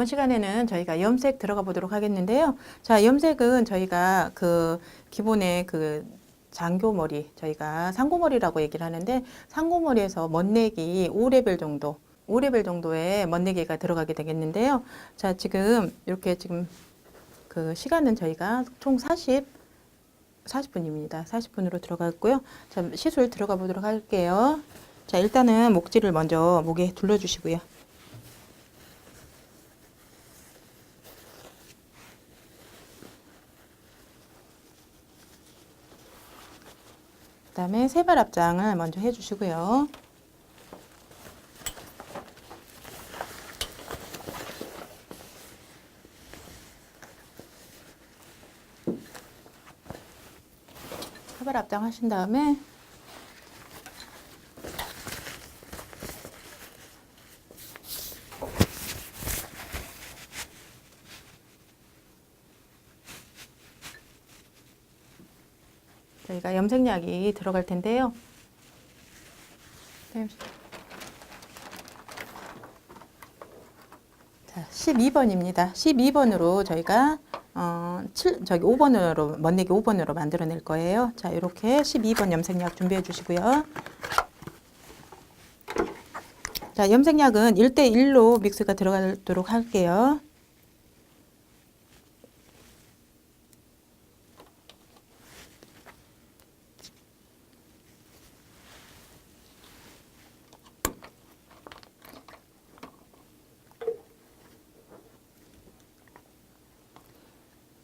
이번 시간에는 저희가 염색 들어가 보도록 하겠는데요. 자, 염색은 저희가 그 기본의 그 장교머리, 저희가 상고머리라고 얘기를 하는데 상고머리에서 멋내기 5레벨 정도, 5레벨 정도의 멋내기가 들어가게 되겠는데요. 자, 지금 이렇게 지금 그 시간은 저희가 총 40, 40분입니다. 40분으로 들어갔고요. 자, 시술 들어가 보도록 할게요. 자, 일단은 목지를 먼저 목에 둘러주시고요. 그 다음에 세발 앞장을 먼저 해주시고요. 세발 앞장 하신 다음에 저희가 염색약이 들어갈 텐데요. 네. 자, 12번입니다. 12번으로 저희가 어, 7, 저기 5번으로 멋내기 5번으로 만들어 낼 거예요. 자, 이렇게 12번 염색약 준비해 주시고요. 자, 염색약은 1대 1로 믹스가 들어가도록 할게요.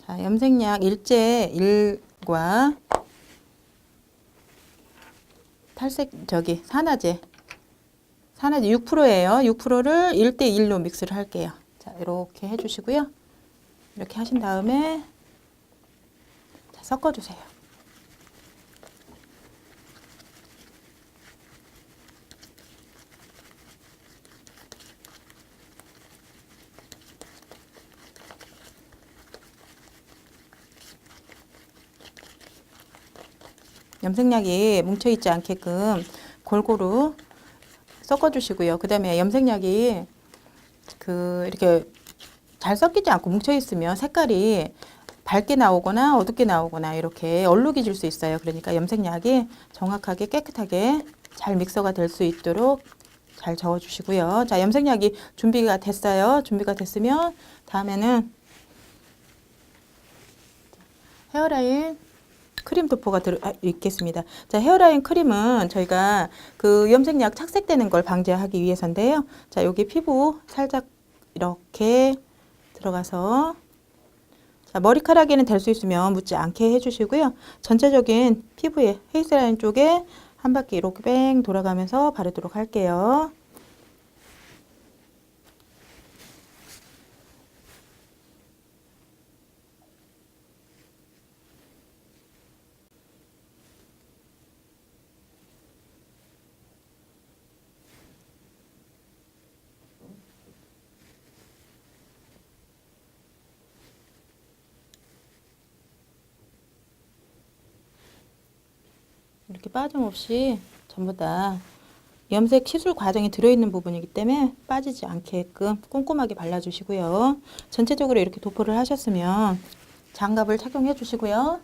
자, 염색약 일제 1과 탈색 저기 산화제 산화제 6%예요. 6%를 1대 1로 믹스를 할게요. 자, 이렇게 해 주시고요. 이렇게 하신 다음에 자, 섞어 주세요. 염색약이 뭉쳐 있지 않게끔 골고루 섞어 주시고요. 그 다음에 염색약이 그 이렇게 잘 섞이지 않고 뭉쳐 있으면 색깔이 밝게 나오거나 어둡게 나오거나 이렇게 얼룩이 질 수 있어요. 그러니까 염색약이 정확하게 깨끗하게 잘 믹서가 될 수 있도록 잘 저어 주시고요. 자, 염색약이 준비가 됐어요. 준비가 됐으면 다음에는 헤어라인 크림 도포가 들어 아, 있겠습니다. 자, 헤어라인 크림은 저희가 그 염색약 착색되는 걸 방지하기 위해서인데요. 자, 여기 피부 살짝 이렇게 들어가서 자, 머리카락에는 될 수 있으면 묻지 않게 해주시고요. 전체적인 피부에 페이스라인 쪽에 한 바퀴 이렇게 뺑 돌아가면서 바르도록 할게요. 이렇게 빠짐없이 전부 다 염색 시술 과정에 들어있는 부분이기 때문에 빠지지 않게끔 꼼꼼하게 발라주시고요. 전체적으로 이렇게 도포를 하셨으면 장갑을 착용해 주시고요.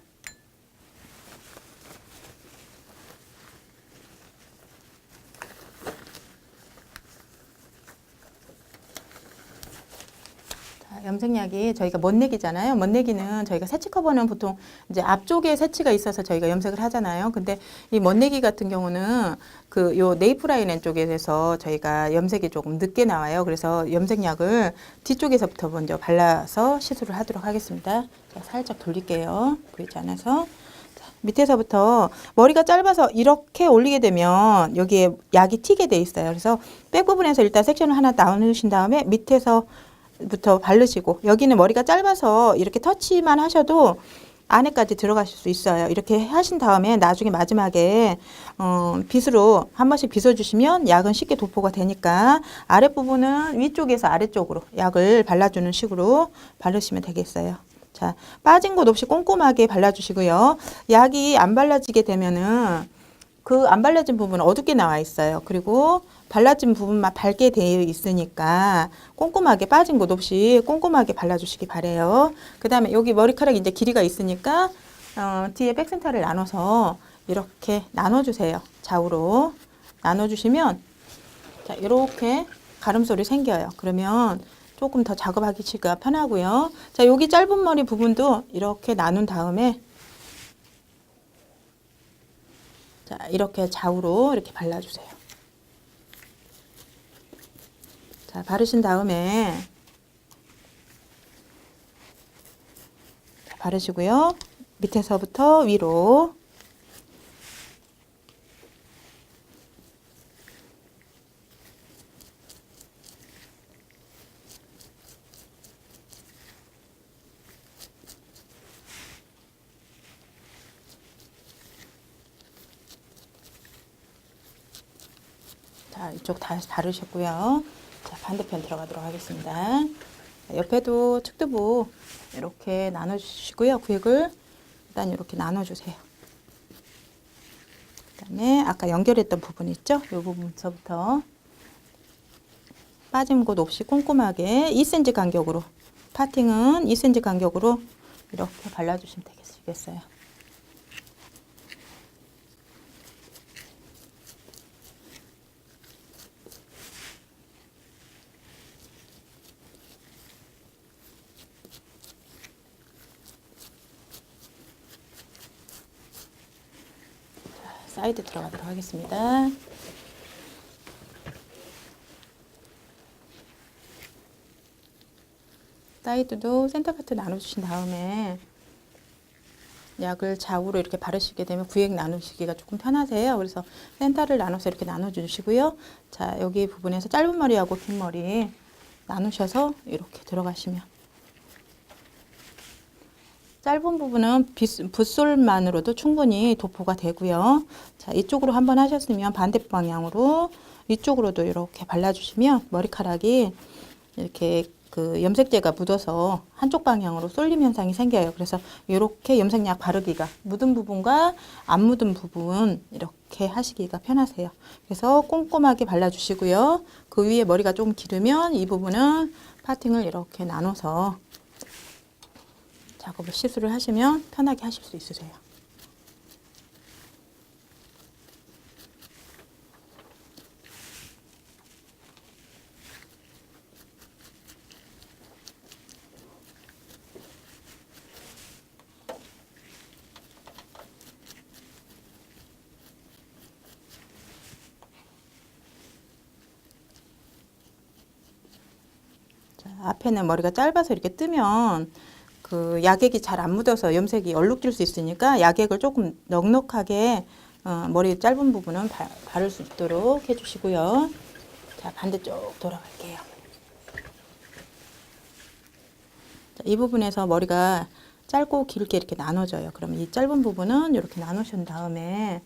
자, 염색약이 저희가 멋내기잖아요. 멋내기는 저희가 세치 커버는 보통 이제 앞쪽에 세치가 있어서 저희가 염색을 하잖아요. 근데 이 멋내기 같은 경우는 그 요 네이프 라인 쪽에서 저희가 염색이 조금 늦게 나와요. 그래서 염색약을 뒤쪽에서부터 먼저 발라서 시술을 하도록 하겠습니다. 자, 살짝 돌릴게요. 보이지 않아서. 자, 밑에서부터 머리가 짧아서 이렇게 올리게 되면 여기에 약이 튀게 돼 있어요. 그래서 백 부분에서 일단 섹션을 하나 나누신 다음에 밑에서 부터 바르시고 여기는 머리가 짧아서 이렇게 터치만 하셔도 안에까지 들어가실 수 있어요. 이렇게 하신 다음에 나중에 마지막에 어, 빗으로 한 번씩 빗어주시면 약은 쉽게 도포가 되니까 아랫부분은 위쪽에서 아래쪽으로 약을 발라주는 식으로 바르시면 되겠어요. 자, 빠진 곳 없이 꼼꼼하게 발라주시고요. 약이 안 발라지게 되면은 그 안 발라진 부분은 어둡게 나와 있어요. 그리고 발라진 부분만 밝게 되어 있으니까 꼼꼼하게 빠진 곳 없이 꼼꼼하게 발라주시기 바래요. 그 다음에 여기 머리카락 이제 길이가 있으니까 어, 뒤에 백센터를 나눠서 이렇게 나눠주세요. 좌우로 나눠주시면 자 이렇게 가름소리 생겨요. 그러면 조금 더 작업하기가 편하고요. 자 여기 짧은 머리 부분도 이렇게 나눈 다음에 자 이렇게 좌우로 이렇게 발라주세요. 자 바르신 다음에 자, 바르시고요. 밑에서부터 위로 자, 이쪽 다시 바르셨고요. 자, 반대편 들어가도록 하겠습니다. 자, 옆에도 측두부 이렇게 나눠주시고요. 구획을 일단 이렇게 나눠주세요. 그 다음에 아까 연결했던 부분 있죠? 이 부분서부터 빠진 곳 없이 꼼꼼하게 2cm 간격으로 파팅은 2cm 간격으로 이렇게 발라주시면 되겠어요. 사이드 들어가도록 하겠습니다. 사이드도 센터 카트 나눠주신 다음에 약을 좌우로 이렇게 바르시게 되면 구획 나누시기가 조금 편하세요. 그래서 센터를 나눠서 이렇게 나눠주시고요. 자 여기 부분에서 짧은 머리하고 긴 머리 나누셔서 이렇게 들어가시면 짧은 부분은 빗- 붓솔만으로도 충분히 도포가 되고요. 자, 이쪽으로 한번 하셨으면 반대 방향으로 위쪽으로도 이렇게 발라주시면 머리카락이 이렇게 그 염색제가 묻어서 한쪽 방향으로 쏠림 현상이 생겨요. 그래서 이렇게 염색약 바르기가 묻은 부분과 안 묻은 부분 이렇게 하시기가 편하세요. 그래서 꼼꼼하게 발라주시고요. 그 위에 머리가 좀 기르면 이 부분은 파팅을 이렇게 나눠서 작업을 시술을 하시면 편하게 하실 수 있으세요. 자, 앞에는 머리가 짧아서 이렇게 뜨면 그 약액이 잘 안 묻어서 염색이 얼룩질 수 있으니까 약액을 조금 넉넉하게 어, 머리 짧은 부분은 바, 바를 수 있도록 해주시고요. 자 반대쪽 돌아갈게요. 자, 이 부분에서 머리가 짧고 길게 이렇게 나눠져요. 그러면 이 짧은 부분은 이렇게 나누신 다음에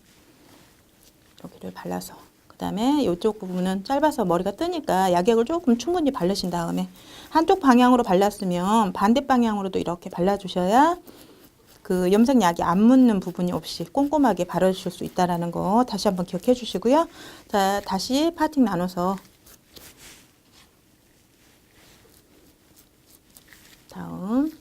여기를 발라서 그 다음에 이쪽 부분은 짧아서 머리가 뜨니까 약액을 조금 충분히 바르신 다음에 한쪽 방향으로 발랐으면 반대 방향으로도 이렇게 발라주셔야 그 염색약이 안 묻는 부분이 없이 꼼꼼하게 바르실 수 있다라는 거 다시 한번 기억해 주시고요. 자, 다시 파팅 나눠서 다음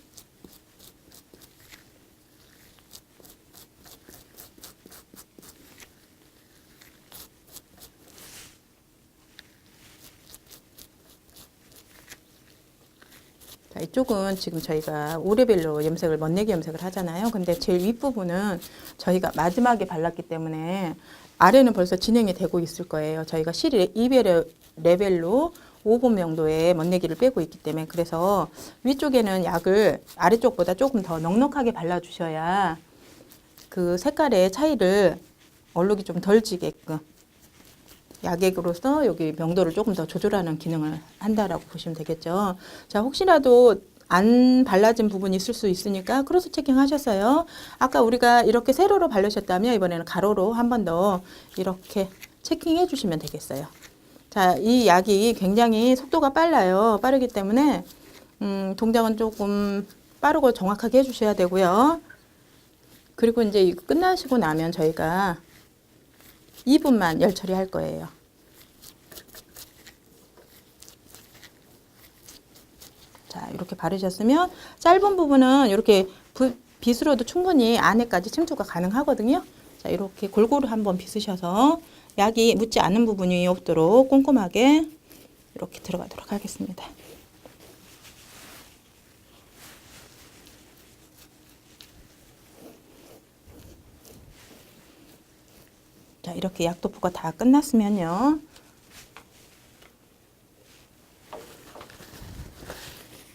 자, 이쪽은 지금 저희가 5레벨로 염색을 멋내기 염색을 하잖아요. 근데 제일 윗부분은 저희가 마지막에 발랐기 때문에 아래는 벌써 진행이 되고 있을 거예요. 저희가 실 2레벨 레벨로 5분 명도의 멋내기를 빼고 있기 때문에 그래서 위쪽에는 약을 아래쪽보다 조금 더 넉넉하게 발라주셔야 그 색깔의 차이를 얼룩이 좀 덜 지게끔 약액으로서 여기 명도를 조금 더 조절하는 기능을 한다라고 보시면 되겠죠. 자, 혹시라도 안 발라진 부분이 있을 수 있으니까 크로스 체킹 하셨어요. 아까 우리가 이렇게 세로로 바르셨다면 이번에는 가로로 한 번 더 이렇게 체킹해 주시면 되겠어요. 자, 이 약이 굉장히 속도가 빨라요. 빠르기 때문에 음, 동작은 조금 빠르고 정확하게 해주셔야 되고요. 그리고 이제 끝나시고 나면 저희가 2분만 열 처리할 거예요. 자, 이렇게 바르셨으면 짧은 부분은 이렇게 부- 빗으로도 충분히 안에까지 침투가 가능하거든요. 자, 이렇게 골고루 한번 빗으셔서 약이 묻지 않는 부분이 없도록 꼼꼼하게 이렇게 들어가도록 하겠습니다. 자, 이렇게 약도포가 다 끝났으면요.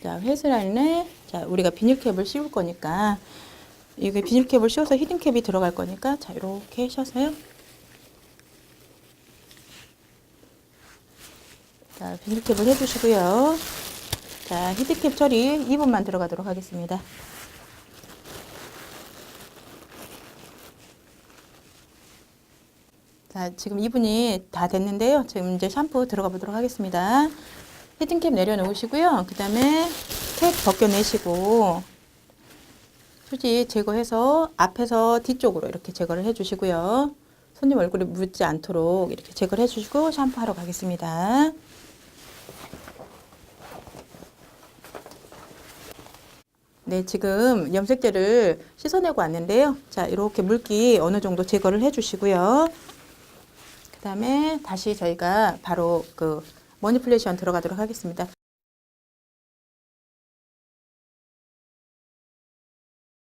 자, 회스라인에 자, 우리가 비닐캡을 씌울 거니까 이게 비닐캡을 씌워서 히든캡이 들어갈 거니까 자, 이렇게 하셔서요. 자, 비닐캡을 해 주시고요. 자, 히든캡 처리 2분만 들어가도록 하겠습니다. 자, 지금 2분이 다 됐는데요. 지금 이제 샴푸 들어가 보도록 하겠습니다. 히든캡 내려놓으시고요. 그 다음에 캡 벗겨내시고 휴지 제거해서 앞에서 뒤쪽으로 이렇게 제거를 해주시고요. 손님 얼굴에 묻지 않도록 이렇게 제거를 해주시고 샴푸하러 가겠습니다. 네, 지금 염색제를 씻어내고 왔는데요. 자, 이렇게 물기 어느 정도 제거를 해주시고요. 그 다음에 다시 저희가 바로 그 머니플레이션 들어가도록 하겠습니다.